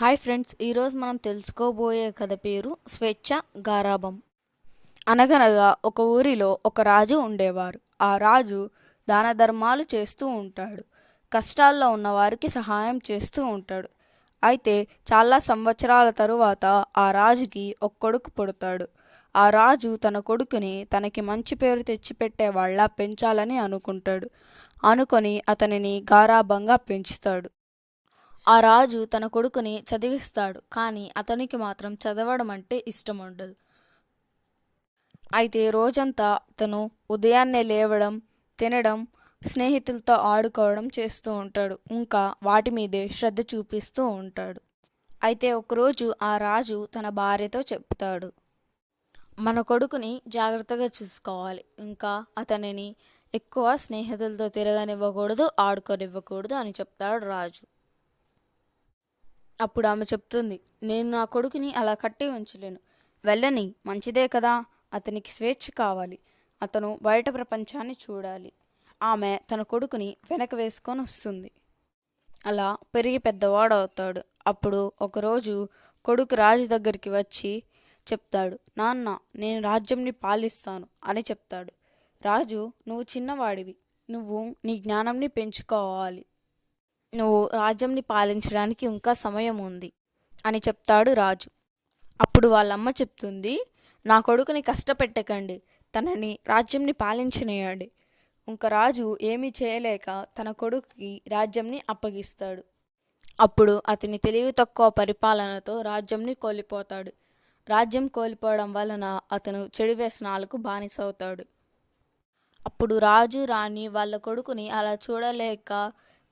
Hi friends ఈరోజు మనం తెలుసుకోబోయే కథ పేరు స్వేచ్ఛ గారాభం. అనగనగా ఒక ఊరిలో ఒక రాజు ఉండేవారు. ఆ రాజు దాన ధర్మాలు చేస్తూ ఉంటాడు. కష్టాల్లో ఉన్న వారికి సహాయం చేస్తూ ఉంటాడు. అయితే చాలా సంవత్సరాల తరువాత ఆ రాజుకి ఒక కొడుకు పుడతాడు. ఆ రాజు తన కొడుకుని తనకి మంచి పేరు తెచ్చిపెట్టే వాళ్ళ పెంచాలని అనుకుంటాడు. అనుకొని అతనిని గారాభంగా పెంచుతాడు. ఆ రాజు తన కొడుకుని చదివిస్తాడు కానీ అతనికి మాత్రం చదవడం అంటే ఇష్టం ఉండదు అయితే రోజంతా అతను ఉదయాన్నే లేవడం తినడం స్నేహితులతో ఆడుకోవడం చేస్తూ ఉంటాడు. ఇంకా వాటి మీదే శ్రద్ధ చూపిస్తూ ఉంటాడు. అయితే ఒకరోజు ఆ రాజు తన భార్యతో చెప్తాడు మన కొడుకుని జాగ్రత్తగా చూసుకోవాలి. ఇంకా అతనిని ఎక్కువ స్నేహితులతో తిరగనివ్వకూడదు ఆడుకోనివ్వకూడదు అని చెప్తాడు రాజు. అప్పుడు ఆమె చెప్తుంది నేను నా కొడుకుని అలా కట్టి ఉంచలేను. వెళ్ళని మంచిదే కదా అతనికి స్వేచ్ఛ కావాలి. అతను బయట ప్రపంచాన్ని చూడాలి. ఆమె తన కొడుకుని వెనక వేసుకొని వస్తుంది. అలా పెరిగి పెద్దవాడు అవుతాడు అప్పుడు ఒకరోజు కొడుకు రాజు దగ్గరికి వచ్చి చెప్తాడు నాన్న నేను రాజ్యంని పాలిస్తాను అని చెప్తాడు. రాజు నువ్వు చిన్నవాడివి. నువ్వు నీ జ్ఞానంని పెంచుకోవాలి. నువ్వు రాజ్యంని పాలించడానికి ఇంకా సమయం ఉంది అని చెప్తాడు రాజు. అప్పుడు వాళ్ళమ్మ చెప్తుంది నా కొడుకుని కష్టపెట్టకండి తనని రాజ్యంని పాలించనీయండి ఇంకా రాజు ఏమీ చేయలేక తన కొడుకుకి రాజ్యంని అప్పగిస్తాడు. అప్పుడు అతని తెలివి తక్కువ పరిపాలనతో రాజ్యంని కోల్పోతాడు. రాజ్యం కోల్పోవడం వలన అతను చెడు వ్యసనాలకు బానిసవుతాడు. అప్పుడు రాజు రాణి వాళ్ళ కొడుకుని అలా చూడలేక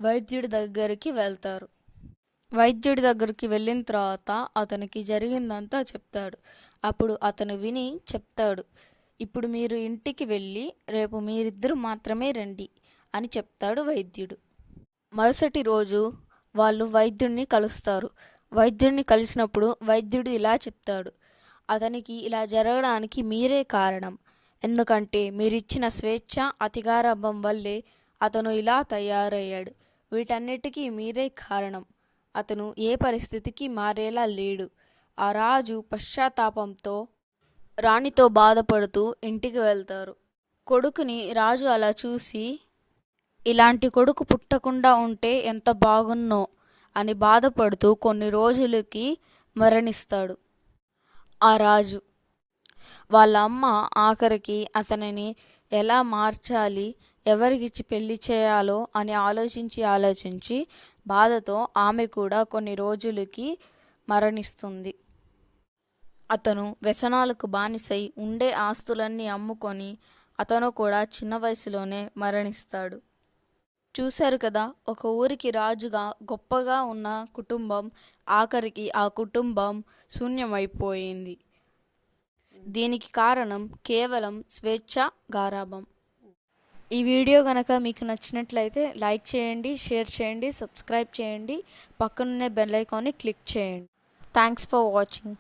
వైద్యుడి దగ్గరికి వెళ్తారు. వైద్యుడి దగ్గరికి వెళ్ళిన తర్వాత అతనికి జరిగిందంతా చెప్తాడు. అప్పుడు అతను విని చెప్తాడు ఇప్పుడు మీరు ఇంటికి వెళ్ళి రేపు మీరిద్దరు మాత్రమే రండి అని చెప్తాడు వైద్యుడు. మరుసటి రోజు వాళ్ళు వైద్యుడిని కలుస్తారు. వైద్యుడిని కలిసినప్పుడు వైద్యుడు ఇలా చెప్తాడు అతనికి ఇలా జరగడానికి మీరే కారణం. ఎందుకంటే మీరిచ్చిన స్వేచ్ఛ అతిగారభం వల్లే అతను ఇలా తయారయ్యాడు. వీటన్నిటికీ మీరే కారణం. అతను ఏ పరిస్థితికి మారేలా లేడు. ఆ రాజు పశ్చాత్తాపంతో రాణితో బాధపడుతూ ఇంటికి వెళ్తారు. కొడుకుని రాజు అలా చూసి ఇలాంటి కొడుకు పుట్టకుండా ఉంటే ఎంత బాగున్నో అని బాధపడుతూ కొన్ని రోజులకి మరణిస్తాడు ఆ రాజు. వాళ్ళ అమ్మ ఆఖరికి అతనిని ఎలా మార్చాలి ఎవరికిచ్చి పెళ్ళి చేయాలో అని ఆలోచించి ఆలోచించి బాధతో ఆమె కూడా కొన్ని రోజులకి మరణిస్తుంది. అతను వ్యసనాలకు బానిసై ఉండే ఆస్తులన్నీ అమ్ముకొని అతను కూడా చిన్న వయసులోనే మరణిస్తాడు. చూశారు కదా ఒక ఊరికి రాజుగా గొప్పగా ఉన్న కుటుంబం ఆఖరికి ఆ కుటుంబం శూన్యమైపోయింది. దీనికి కారణం కేవలం స్వేచ్ఛ గారాభం. ఈ వీడియో కనుక మీకు నచ్చినట్లయితే లైక్ చేయండి షేర్ చేయండి సబ్స్క్రైబ్ చేయండి. పక్కనున్న బెల్ ఐకాన్ని క్లిక్ చేయండి. Thanks for watching